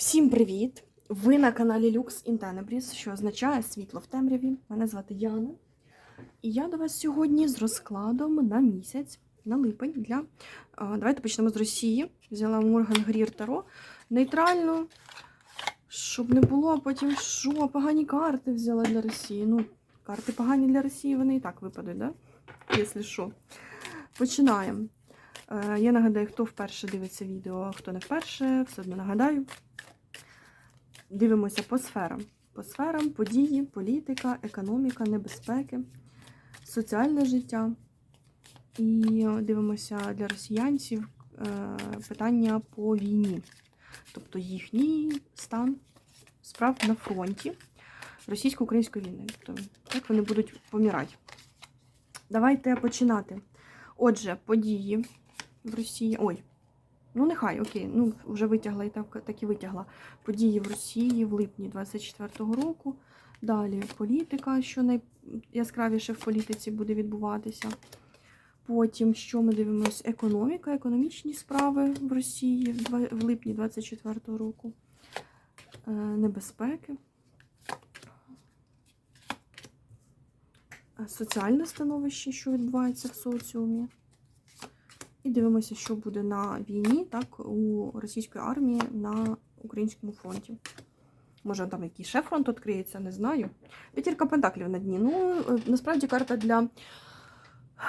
Всім привіт! Ви на каналі Lux in Tenebris, що означає світло в темряві. Мене звати Яна. І я до вас сьогодні з розкладом на місяць, на липень. Для... Давайте почнемо з Росії. Взяла Морган Грір Таро. Нейтрально, щоб не було потім що, погані карти взяла для Росії. Ну, карти погані для Росії, вони і так випадуть, да? Якщо що. Починаємо. Е, Я нагадаю, хто вперше дивиться відео, а хто не вперше, все одно нагадаю. Дивимося по сферам. По сферам події, політика, економіка, небезпеки, соціальне життя. І дивимося для росіянців е, питання по війні, тобто їхній стан справ на фронті російсько-української війни. Тобто, як вони будуть помирати. Давайте починати. Отже, події в Росії. Ой, ну нехай, окей, ну вже витягла і так, так і витягла. Події в Росії в липні 24-го року. Далі політика, що найяскравіше в політиці буде відбуватися. Потім, що ми дивимося? Економіка, економічні справи в Росії в липні 24-го року. Е, Небезпеки. Е, Соціальне становище, що відбувається в соціумі. І дивимося, що буде на війні, так, у російської армії на українському фронті. Може, там якийсь ще фронт відкриється, не знаю. П'ятірка пентаклів на дні. Ну, е, насправді карта для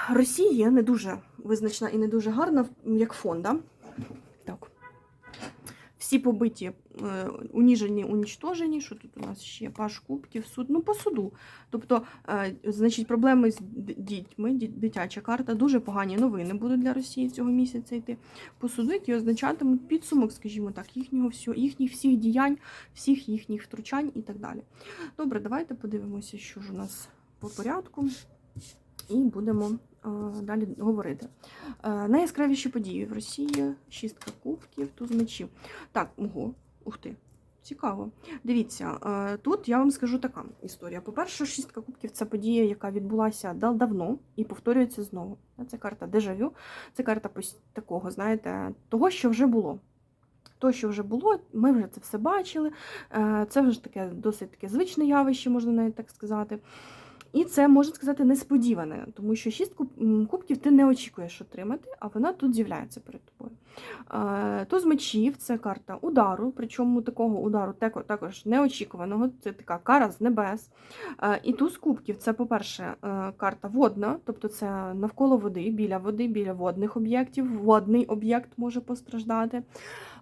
Росії не дуже визначена і не дуже гарна, як фон, да? Так. Всі побиті, е, уніжені, унічтожені. Що тут у нас ще? Паш кубків, суд. Ну, по суду. Тобто, е, значить, проблеми з дітьми, дитяча карта, дуже погані новини будуть для Росії цього місяця йти по суду, які означатимуть підсумок, скажімо так, їхнього всього, їхніх всіх діянь, всіх їхніх втручань і так далі. Добре, давайте подивимося, що ж у нас по порядку, і будемо е, далі говорити. Е, найяскравіші події в Росії: шістка кубків, туз мечів. Так, ого, ух ти. Цікаво. Дивіться, е, тут я вам скажу така історія. По-перше, шістка кубків це подія, яка відбулася дав- давно і повторюється знову. Це карта дежавю, це карта такого, знаєте, того, що вже було. То, що вже було, ми вже це все бачили. Це вже таке досить таке звичне явище, можна навіть так сказати. І це можна сказати несподіване, тому що шістку кубків ти не очікуєш отримати, а вона тут з'являється перед тобою. Туз мечів це карта удару, причому такого удару також неочікуваного. Це така кара з небес. І туз кубків це, по-перше, е, карта водна, тобто це навколо води, біля води, біля водних об'єктів. Водний об'єкт може постраждати.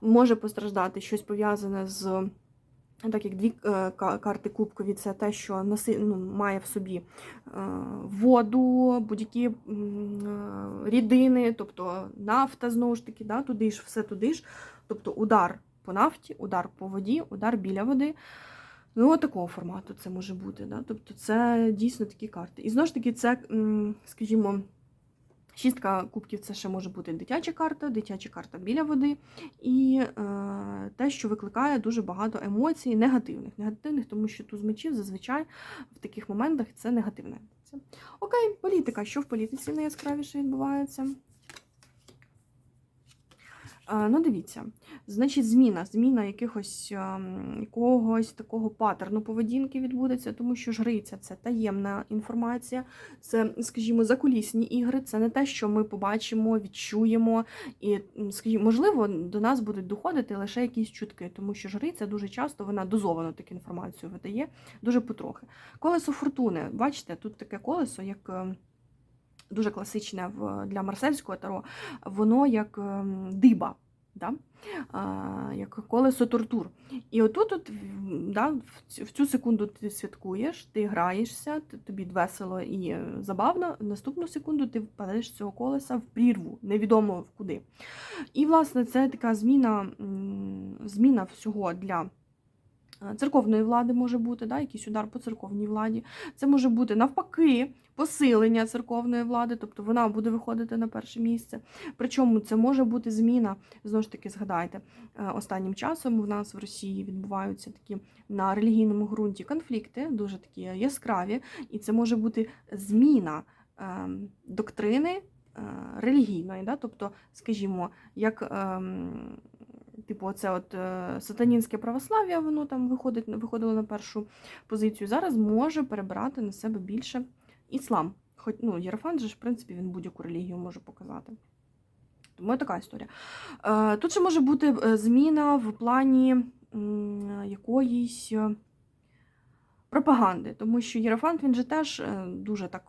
Може постраждати щось пов'язане з. Так як дві е, карти кубкові, це те, що носи, ну, має в собі е, воду, будь-які е, рідини, тобто нафта знову ж таки, да, туди ж, все туди ж. Тобто удар по нафті, удар по воді, удар біля води. Ну, такого формату це може бути. Да? Тобто це дійсно такі карти. І знову ж таки, це, скажімо, шістка кубків це ще може бути дитяча карта, дитяча карта біля води. І е, те, що викликає дуже багато емоцій, негативних. Негативних, тому що туз мечів зазвичай в таких моментах це негативна. Окей, політика. Що в політиці найяскравіше відбувається? Е, Ну, дивіться, значить, зміна, зміна якихось ем, якогось такого паттерну поведінки відбудеться, тому що жриця це таємна інформація, це, скажімо, закулісні ігри, це не те, що ми побачимо, відчуємо. І, скажімо, можливо, до нас будуть доходити лише якісь чутки, тому що жриця дуже часто вона дозовано таку інформацію видає, дуже потрохи. Колесо фортуни, бачите, тут таке колесо, як. Дуже класичне в, для марсельського таро, воно як ем, диба, да? а, як колесо тортур. І отут, от, да, в цю- секунду ти святкуєш, ти граєшся, тобі весело і забавно. Наступну секунду ти впадеш з цього колеса в прірву, невідомо куди. І, власне, це така зміна, зміна всього для. Е, Церковної влади може бути, да, якийсь удар по церковній владі. Це може бути навпаки посилення церковної влади, тобто вона буде виходити на перше місце. Причому це може бути зміна, знову ж таки, згадайте, е, останнім часом в нас в Росії відбуваються такі на релігійному ґрунті конфлікти, дуже такі яскраві, і це може бути зміна ем, доктрини е, релігійної, да? тобто, скажімо, як ем, типу, оце от е, сатанінське православ'я, воно там виходить, виходило на першу позицію. Зараз може перебирати на себе більше іслам. Хоч ну, Єрофант же ж, в принципі, він будь-яку релігію може показати. Тому така історія. Е, Тут ще може бути е, зміна в плані якоїсь пропаганди, тому що Єрофант він же теж дуже так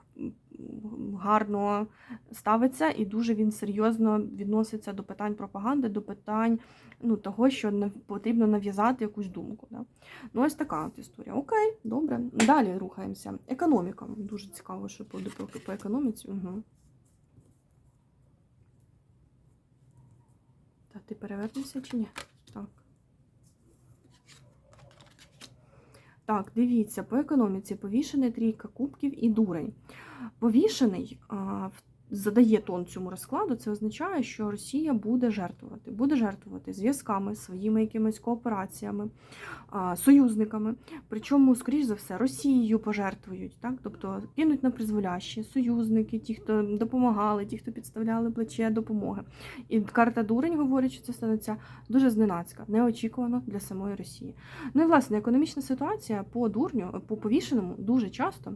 гарно ставиться і дуже він серйозно відноситься до питань пропаганди, до питань ну, того, що потрібно нав'язати якусь думку. Да? Ну, ось така от історія. Окей, добре. Далі рухаємося. Економіка. Дуже цікаво, що по, по економіці. Угу. Та ти перевернешся чи ні? Так. Так, дивіться, по економіці повішений трійка кубків і дурень. Повішений а, в- задає тон цьому розкладу, це означає, що Росія буде жертвувати, буде жертвувати зв'язками, своїми якимись коопераціями, союзниками. Причому, скоріш за все, Росією пожертвують, так? тобто кинуть на призволяще союзники, ті, хто допомагали, ті, хто підставляли плече допомоги. І карта дурень говорить, що це станеться дуже зненацька, неочікувано для самої Росії. Ну і власне економічна ситуація по дурню, по повішеному дуже часто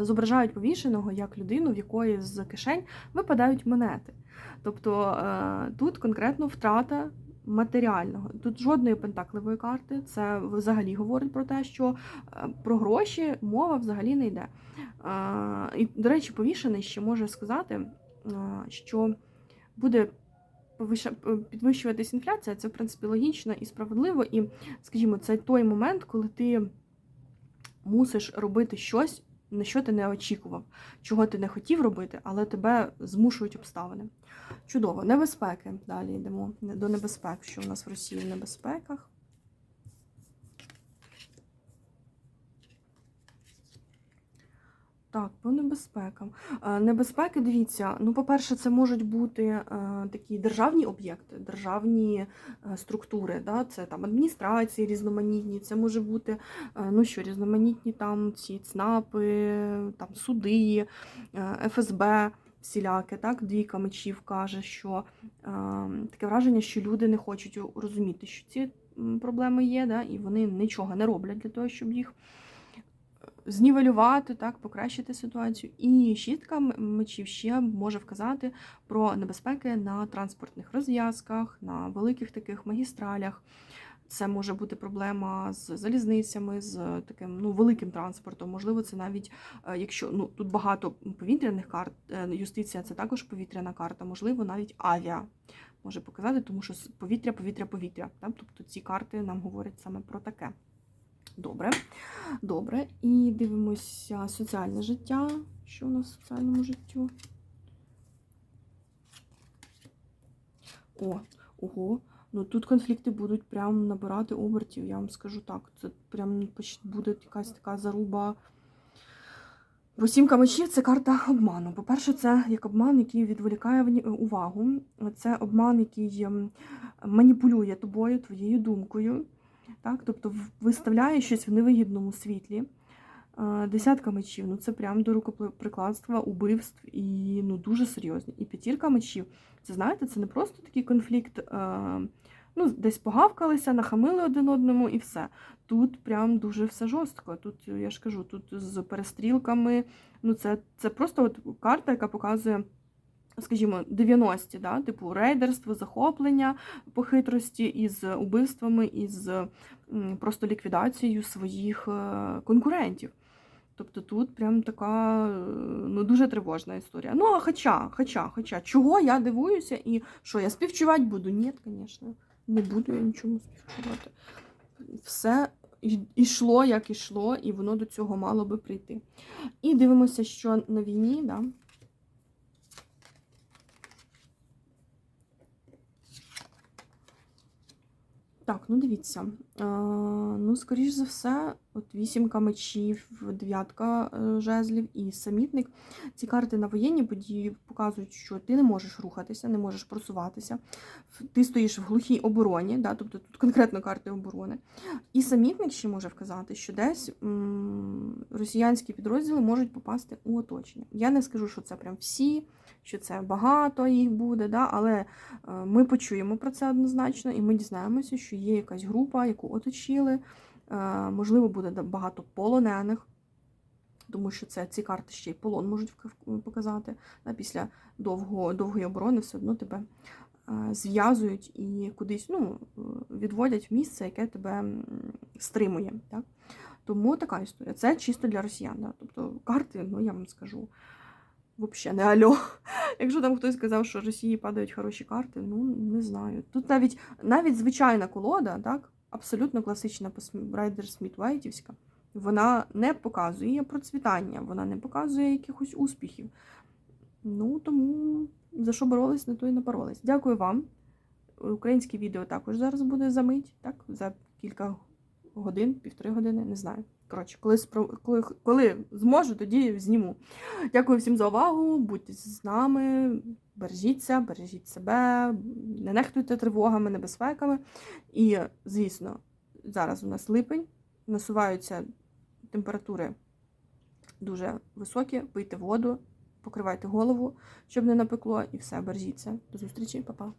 зображають повішеного як людину, в якої з кишень випадають монети. Тобто е, тут конкретно втрата. Матеріального тут жодної пентакливої карти. Це взагалі говорить про те, що е, про гроші мова взагалі не йде. І, до речі, повішений ще може сказати, е, що буде підвищуватись інфляція. Це в принципі логічно і справедливо. І, скажімо, це той момент, коли ти мусиш робити щось, на що ти не очікував, чого ти не хотів робити, але тебе змушують обставини. Чудово, небезпеки. Далі йдемо до небезпек, що в нас в Росії в небезпеках. Так, по небезпекам. Е, Небезпеки, дивіться, ну, по-перше, це можуть бути е, такі державні об'єкти, державні е, структури, да? це там адміністрації різноманітні, це може бути ну що, різноманітні там ці ЦНАПи, там суди, ФСБ. Всіляке, так, двійка мечів каже, що е, таке враження, що люди не хочуть розуміти, що ці проблеми є, да, і вони нічого не роблять для того, щоб їх знівелювати, так, покращити ситуацію. І шістка м- мечів ще може вказати про небезпеки на транспортних розв'язках, на великих таких магістралях. Це може бути проблема з залізницями, з таким ну, великим транспортом. Можливо, це навіть е, якщо ну тут багато повітряних карт, е, юстиція це також повітряна карта, можливо, навіть авіа може показати, тому що повітря, повітря, повітря. Тобто ці карти нам говорять саме про таке. Добре, добре. І дивимося соціальне життя. Що у нас в соціальному життю? О, ого. Ну тут конфлікти будуть прям набирати обертів, я вам скажу так. Це прям буде якась така заруба. Бо сімка мечів це карта обману. По-перше, це як обман, який відволікає увагу. Це обман, який ем, маніпулює тобою, твоєю думкою. Так? Тобто виставляє щось в невигідному світлі. Е, Десятка мечів, ну це прям до рукоприкладства, убивств і ну дуже серйозні. І п'ятірка мечів, це знаєте, це не просто такий конфлікт. Е, ну, десь погавкалися, нахамили один одному і все. Тут прям дуже все жорстко. Тут я ж кажу, тут з перестрілками. Ну, це, це просто от карта, яка показує. Скажімо, 90-ті, да? типу рейдерство, захоплення по хитрості із убивствами, із просто ліквідацією своїх е, конкурентів. Тобто тут прям така е, ну, дуже тривожна історія. Ну, хоча, хоча, хоча, чого я дивуюся і що я співчувати буду? Ні, звісно, не буду я нічому співчувати. Все йшло, як ішло, і воно до цього мало би прийти. І дивимося, що на війні, да, Так, ну дивіться. Е, ну, скоріш за все, от вісімка мечів, дев'ятка е, жезлів і самітник. Ці карти на воєнні події показують, що ти не можеш рухатися, не можеш просуватися. Ти стоїш в глухій обороні, да, тобто тут конкретно карти оборони. І самітник ще може вказати, що десь росіянські підрозділи можуть попасти у оточення. Я не скажу, що це прям всі, що це багато їх буде, да? але е, ми почуємо про це однозначно, і ми дізнаємося, що є якась група, яку оточили. Е, Можливо, буде багато полонених, тому що це ці карти ще й полон можуть показати. Да? Після довго, довгої оборони все одно тебе е, зв'язують і кудись ну, відводять в місце, яке тебе стримує. Так? Тому така історія. Це чисто для росіян. Да? Тобто карти, ну я вам скажу, взагалі не альо. Якщо там хтось сказав, що Росії падають хороші карти, ну не знаю. Тут навіть навіть звичайна колода, так, абсолютно класична Райдер Сміт Вайтівська, вона не показує процвітання, вона не показує якихось успіхів. Ну, тому за що боролись, на то і напоролись. Дякую вам. Українське відео також зараз буде за мить, так, за кілька годин, півтори години, не знаю. Коротше, коли, коли, коли зможу, тоді зніму. Дякую всім за увагу. Будьте з нами, бережіться, бережіть себе, не нехтуйте тривогами, небезпеками. І, звісно, зараз у нас липень, насуваються температури дуже високі, пийте воду, покривайте голову, щоб не напекло, і все, бережіться. До зустрічі, па-па.